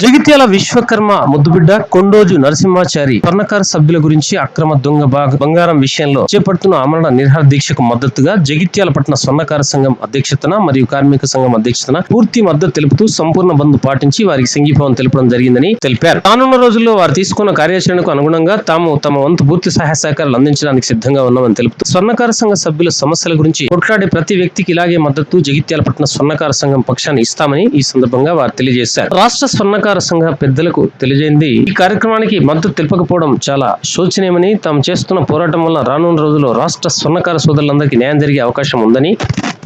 జగిత్యాల విశ్వకర్మ ముద్దుబిడ్డ కొండోజు నరసింహాచారి స్వర్ణకార సభ్యుల గురించి అక్రమ దొంగ బాగ- బంగారం విషయంలో చేపడుతున్న ఆమరణ నిర్హార దీక్షకు మద్దతుగా జగిత్యాల పట్టణ స్వర్ణకార సంఘం అధ్యక్షతన మరియు కార్మిక సంఘం అధ్యక్షతన పూర్తి మద్దతు తెలుపుతూ సంపూర్ణ బంద్ పాటించి వారికి సంఘీభావం తెలపడం జరిగిందని తెలిపారు. రానున్న రోజుల్లో వారు తీసుకున్న కార్యాచరణకు అనుగుణంగా తాము తమ వంతు పూర్తి సహాయ సహకారాలు అందించడానికి సిద్ధంగా ఉన్నామని తెలుపుతూ స్వర్ణకార సంఘ సభ్యుల సమస్యల గురించి కొట్లాడే ప్రతి వ్యక్తికి ఇలాగే మద్దతు జగిత్యాల పట్టణ స్వర్ణకార సంఘం పక్షాన్ని ఇస్తామని ఈ సందర్భంగా వారు తెలియజేశారు. రాష్ట్ర స్వర్ణకార సంఘ పెద్దలకు తెలియజేయింది. ఈ కార్యక్రమానికి మద్దతు తెలుపకపోవడం చాలా శోచనీయమని తాము చేస్తున్న పోరాటం వల్ల రానున్న రోజుల్లో రాష్ట్ర స్వర్ణకార సోదరులందరికీ న్యాయం జరిగే అవకాశం ఉందని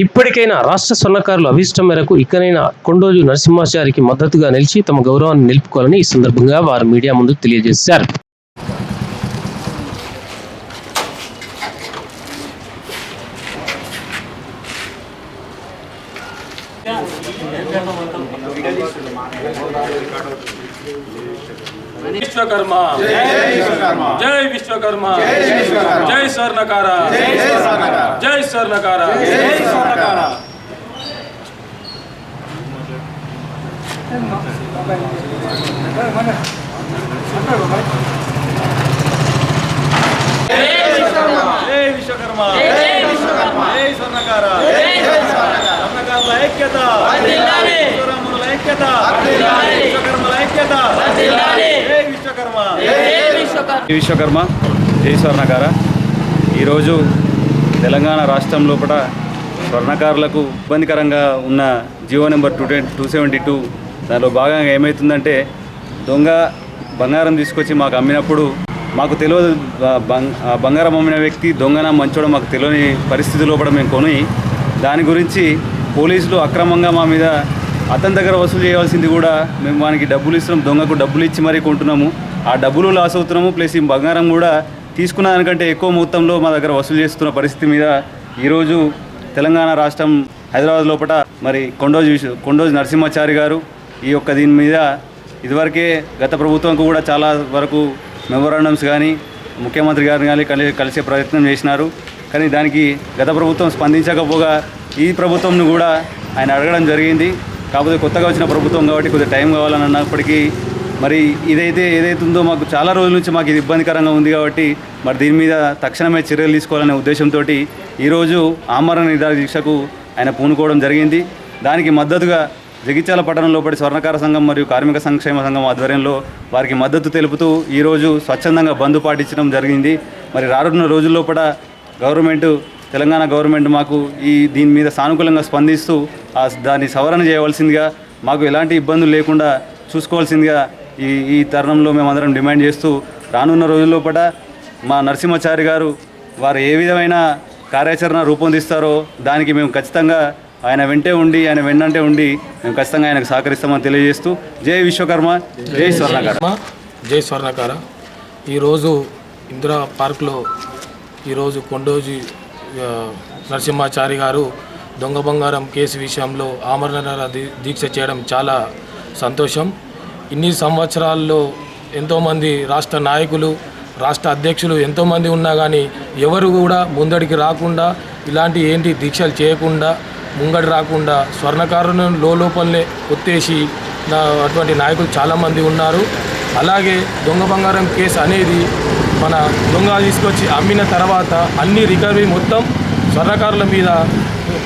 ఇప్పటికైనా రాష్ట్ర స్వర్ణకారుల అభిష్టం మేరకు ఇకనైనా కొండోజు నరసింహాచారికి మద్దతుగా నిలిచి తమ గౌరవాన్ని నిలుపుకోవాలని ఈ సందర్భంగా వారు మీడియా ముందు తెలియజేశారు. విశ్వకర్మ జై విశ్వకర్మ జై స్వర్ణకార జై స్వర్ణకార జై విశ్వకర్మ జై స్వర్ణకార స్వర్ణకారుల ఐక్యత విశ్వకర్మల ఐక్యత. విశ్వకర్మల ఐక్యత. జై విశ్వకర్మ. జై విశ్వకర్మ. జై స్వర్ణకార ఈరోజు తెలంగాణ రాష్ట్రం లోపల స్వర్ణకారులకు ఇబ్బందికరంగా ఉన్న Jio number two ten two seventy two దానిలో భాగంగా ఏమవుతుందంటే దొంగ బంగారం తీసుకొచ్చి మాకు అమ్మినప్పుడు మాకు తెలియదు బంగారం అమ్మిన వ్యక్తి దొంగన మంచోడం మాకు తెలియని పరిస్థితి లోపల మేము కొని దాని గురించి పోలీసులు అక్రమంగా మా మీద అతని దగ్గర వసూలు చేయాల్సింది కూడా మేము వానికి డబ్బులు ఇస్తున్నాం దొంగకు డబ్బులు ఇచ్చి మరీ కొంటున్నాము. ఆ డబ్బులు లాస్ అవుతున్నాము ప్లస్ ఈ బంగారం కూడా తీసుకున్న దానికంటే ఎక్కువ మొత్తంలో మా దగ్గర వసూలు చేస్తున్న పరిస్థితి మీద ఈరోజు తెలంగాణ రాష్ట్రం హైదరాబాద్ లోపల మరి కొండోజు కొండోజు నరసింహాచారి గారు ఈ యొక్క దీని మీద ఇదివరకే గత ప్రభుత్వంకు కూడా చాలా వరకు మెమోరాండమ్స్ కానీ ముఖ్యమంత్రి గారిని కానీ కలి కలిసే ప్రయత్నం చేసినారు. కానీ దానికి గత ప్రభుత్వం స్పందించకపోగా ఈ ప్రభుత్వంను కూడా ఆయన అడగడం జరిగింది. కాకపోతే కొత్తగా వచ్చిన ప్రభుత్వం కాబట్టి కొద్దిగా టైం కావాలని అన్నప్పటికీ మరి ఇదైతే ఏదైతే ఉందో మాకు చాలా రోజుల నుంచి మాకు ఇది ఇబ్బందికరంగా ఉంది కాబట్టి మరి దీని మీద తక్షణమే చర్యలు తీసుకోవాలనే ఉద్దేశంతో ఈరోజు ఆమరణ నిరాహార దీక్షకు ఆయన పూనుకోవడం జరిగింది. దానికి మద్దతుగా జగిత్యాల పట్టణం లోపలి స్వర్ణకార సంఘం మరియు కార్మిక సంక్షేమ సంఘం ఆధ్వర్యంలో వారికి మద్దతు తెలుపుతూ ఈరోజు స్వచ్ఛందంగా బంద్ పాటించడం జరిగింది. మరి రానున్న రోజుల్లోపల గవర్నమెంట్ తెలంగాణ గవర్నమెంట్ మాకు ఈ దీని మీద సానుకూలంగా స్పందిస్తూ దాన్ని సవరణ చేయవలసిందిగా మాకు ఎలాంటి ఇబ్బందులు లేకుండా చూసుకోవాల్సిందిగా ఈ ఈ తరుణంలో మేమందరం డిమాండ్ చేస్తూ రానున్న రోజుల్లో పట మా నరసింహాచారి గారు వారు ఏ విధమైన కార్యాచరణ రూపొందిస్తారో దానికి మేము ఖచ్చితంగా ఆయన వెంటే ఉండి ఆయన వెన్నంటే ఉండి మేము ఖచ్చితంగా ఆయనకు సహకరిస్తామని తెలియజేస్తూ జై విశ్వకర్మ జై స్వర్ణకర్మ. జై స్వర్ణకార ఈరోజు ఇందిరా పార్క్లో ఈరోజు కొండోజీ నరసింహాచారి గారు దొంగ బంగారం కేసు విషయంలో ఆమరణ దీ- దీక్ష చేయడం చాలా సంతోషం. ఇన్ని సంవత్సరాల్లో ఎంతోమంది రాష్ట్ర నాయకులు రాష్ట్ర అధ్యక్షులు ఎంతోమంది ఉన్నా కానీ ఎవరు కూడా ముందడికి రాకుండా ఇలాంటి ఏంటి దీక్షలు చేయకుండా ముంగడి రాకుండా స్వర్ణకారులను లోపలనే ఒత్తేసి నా అటువంటి నాయకులు చాలామంది ఉన్నారు. అలాగే దొంగ బంగారం కేసు అనేది మన దొంగ తీసుకొచ్చి అమ్మిన తర్వాత అన్ని రికవరీ మొత్తం స్వర్ణకారుల మీద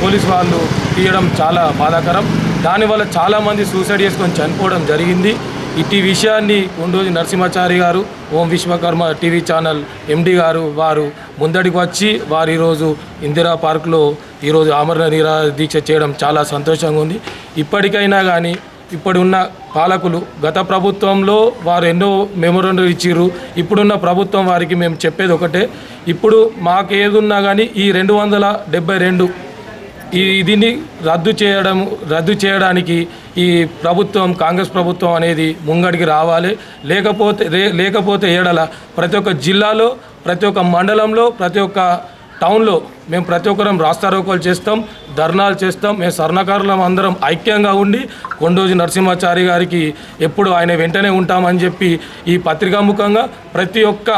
పోలీస్ వాళ్ళు తీయడం చాలా బాధాకరం. దానివల్ల చాలామంది సూసైడ్ చేసుకొని చనిపోవడం జరిగింది. ఇట్టి విషయాన్ని కొండోజు నరసింహాచారి గారు Om Vishwakarma TV channel MD గారు వారు ముందడికి వచ్చి వారు ఈరోజు ఇందిరా పార్క్లో ఈరోజు ఆమరణ నిరా దీక్ష చేయడం చాలా సంతోషంగా ఉంది. ఇప్పటికైనా కానీ ఇప్పుడున్న పాలకులు. గత ప్రభుత్వంలో వారు ఎన్నో మెమోరండం ఇచ్చిర్రు. ఇప్పుడున్న ప్రభుత్వం వారికి మేము చెప్పేది ఒకటే. ఇప్పుడు మాకు ఏదున్నా కానీ ఈ రెండు వందల డెబ్బై రెండు ఈ దీన్ని రద్దు చేయడం రద్దు చేయడానికి ఈ ప్రభుత్వం కాంగ్రెస్ ప్రభుత్వం అనేది ముంగడికి రావాలి. లేకపోతే లేకపోతే ఏడల ప్రతి ఒక్క జిల్లాలో ప్రతి ఒక్క మండలంలో ప్రతి ఒక్క టౌన్లో మేము ప్రతి ఒక్కరం రాస్తారోకోలు చేస్తాం ధర్నాలు చేస్తాం మేము స్వర్ణకారులం అందరం ఐక్యంగా ఉండి కొండోజు నరసింహాచారి గారికి ఎప్పుడు ఆయన వెంటనే ఉంటామని చెప్పి ఈ పత్రికాముఖంగా ప్రతి ఒక్క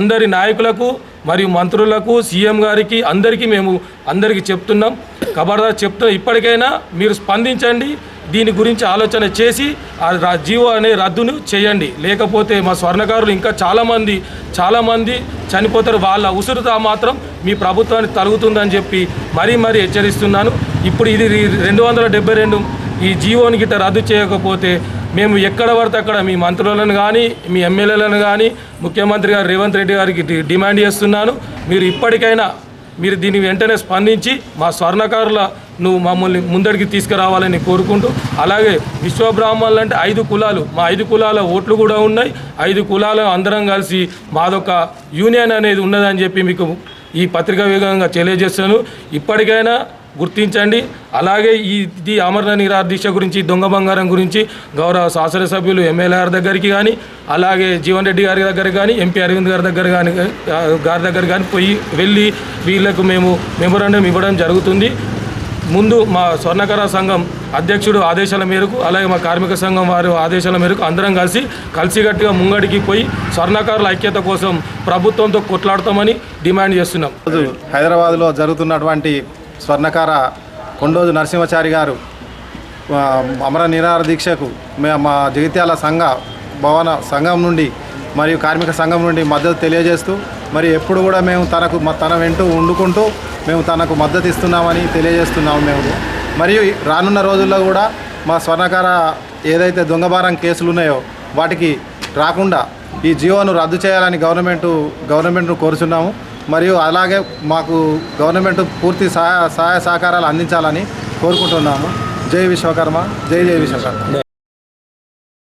అందరి నాయకులకు మరియు మంత్రులకు సీఎం గారికి అందరికీ మేము అందరికీ చెప్తున్నాం. ఖబర్దార్ చెప్తాం ఇప్పటికైనా మీరు స్పందించండి. దీని గురించి ఆలోచన చేసి ఆ జీవో అనే రద్దును చేయండి. లేకపోతే మా స్వర్ణకారులు ఇంకా చాలామంది చాలామంది చనిపోతారు. వాళ్ళ ఉసురుతా మాత్రం మీ ప్రభుత్వానికి తలుగుతుందని చెప్పి మరీ మరీ హెచ్చరిస్తున్నాను. ఇప్పుడు ఇది రెండు వందల డెబ్బై రెండు ఈ జీవోని గిట్ట రద్దు చేయకపోతే మేము ఎక్కడ పడితే అక్కడ మీ మంత్రులను కానీ మీ ఎమ్మెల్యేలను కానీ ముఖ్యమంత్రి గారు రేవంత్ రెడ్డి గారికి డిమాండ్ చేస్తున్నాను. మీరు ఇప్పటికైనా మీరు దీన్ని వెంటనే స్పందించి మా స్వర్ణకారుల నువ్వు మమ్మల్ని ముందడికి తీసుకురావాలని కోరుకుంటూ అలాగే విశ్వబ్రాహ్మణులు అంటే ఐదు కులాలు మా ఐదు కులాల ఓట్లు కూడా ఉన్నాయి ఐదు కులాలు అందరం కలిసి మాదొక యూనియన్ అనేది ఉన్నదని చెప్పి మీకు ఈ పత్రికా వేగంగా తెలియజేస్తాను ఇప్పటికైనా గుర్తించండి. అలాగే ఈ ఇది అమరణ నిరాహార దీక్ష గురించి దొంగ బంగారం గురించి గౌరవ శాసనసభ్యులు ఎమ్మెల్యే గారి దగ్గరికి కానీ అలాగే జీవన్ రెడ్డి గారి దగ్గర కానీ ఎంపీ అరవింద్ గారి దగ్గర కానీ గారి దగ్గర కానీ పోయి వెళ్ళి వీళ్ళకు మేము మెమోరాండం ఇవ్వడం జరుగుతుంది. ముందు మా స్వర్ణకర సంఘం అధ్యక్షుడు ఆదేశాల మేరకు అలాగే మా కార్మిక సంఘం వారి ఆదేశాల మేరకు అందరం కలిసి కలిసికట్టుగా ముంగడికి పోయి స్వర్ణకారుల ఐక్యత కోసం ప్రభుత్వంతో కొట్లాడతామని డిమాండ్ చేస్తున్నాం. హైదరాబాద్లో జరుగుతున్నటువంటి స్వర్ణకార కొండోజు నరసింహచారి గారు అమర నిరాహార దీక్షకు మే మా జగిత్యాల సంఘ భవన సంఘం నుండి మరియు కార్మిక సంఘం నుండి మద్దతు తెలియజేస్తూ మరి ఎప్పుడు కూడా మేము తనకు తన వెంటూ వండుకుంటూ మేము తనకు మద్దతు ఇస్తున్నామని తెలియజేస్తున్నాము మేము. మరియు రానున్న రోజుల్లో కూడా మా స్వర్ణకార ఏదైతే దొంగబారం కేసులు ఉన్నాయో వాటికి రాకుండా ఈ జీవోను రద్దు చేయాలని గవర్నమెంట్ గవర్నమెంట్ను కోరుచున్నాము. మరియు అలాగే మాకు గవర్నమెంట్ పూర్తి సహాయ సహాయ సహకారాలు అందించాలని కోరుకుంటున్నాము. జై విశ్వకర్మ జై జై విశ్వకర్మ.